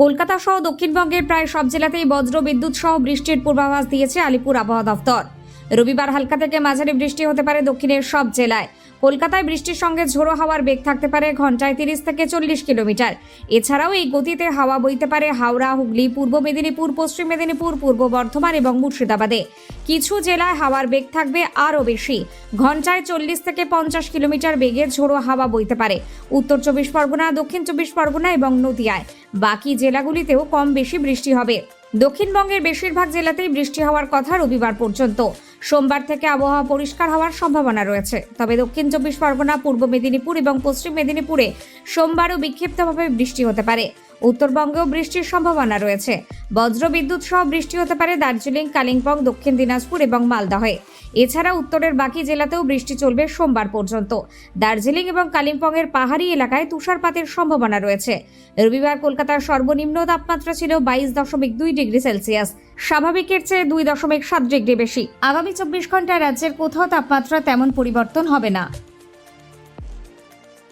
কলকাতা সহ দক্ষিণবঙ্গের প্রায় সব জেলাতেই বজ্র বিদ্যুৎ সহ বৃষ্টির পূর্বাভাস দিয়েছে আলিপুর আবহাওয়া দফতর। রবিবার হালকা থেকে মাঝারি বৃষ্টি হতে পারে দক্ষিণের সব জেলায়। কলকাতায় বৃষ্টির সঙ্গে ঝোড়ো হাওয়ার বেগ থাকতে পারে ঘন্টায় তিরিশ থেকে চল্লিশ কিলোমিটার। এছাড়াও এই গতিতে হাওয়া বইতে পারে হাওড়া, হুগলি, পূর্ব মেদিনীপুর, পশ্চিম মেদিনীপুর, পূর্ব বর্ধমান এবং মুর্শিদাবাদে। কিছু জেলায় হাওয়ার বেগ থাকবে আরও বেশি। ঘন্টায় চল্লিশ থেকে পঞ্চাশ কিলোমিটার বেগে ঝোড়ো হাওয়া বইতে পারে। উত্তর চব্বিশ পরগনা, দক্ষিণ চব্বিশ পরগনা এবং নদিয়ায়। বাকি জেলাগুলিতেও কম বেশি বৃষ্টি হবে। দক্ষিণবঙ্গের বেশিরভাগ জেলাতেই বৃষ্টি হওয়ার কথা রবিবার পর্যন্ত। সোমবার থেকে আবহাওয়া পরিষ্কার হওয়ার সম্ভাবনা রয়েছে। তবে দক্ষিণ চব্বিশ পরগনা, পূর্ব মেদিনীপুর এবং পশ্চিম মেদিনীপুরে সোমবারও বিক্ষিপ্তভাবে বৃষ্টি হতে পারে। উত্তরবঙ্গেও বৃষ্টির সম্ভাবনা রয়েছে। বজ্র বিদ্যুৎ সহ বৃষ্টি হতে পারে দার্জিলিং, কালিম্পং, দক্ষিণ দিনাজপুর এবং মালদহে এছাড়া উত্তরের বাকি জেলাতেও বৃষ্টি চলবে সোমবার পর্যন্ত। দার্জিলিং এবং কালিম্পংয়ের পাহাড়ি এলাকায় তুষারপাতের সম্ভাবনা রয়েছে। রবিবার কলকাতার সর্বনিম্ন তাপমাত্রা ছিল বাইশ দশমিক দুই ডিগ্রি সেলসিয়াস। স্বাভাবিকের চেয়ে দুই দশমিক সাত ডিগ্রি বেশি। আগামী চব্বিশ ঘন্টায় রাজ্যের কোথাও তাপমাত্রা তেমন পরিবর্তন হবে না।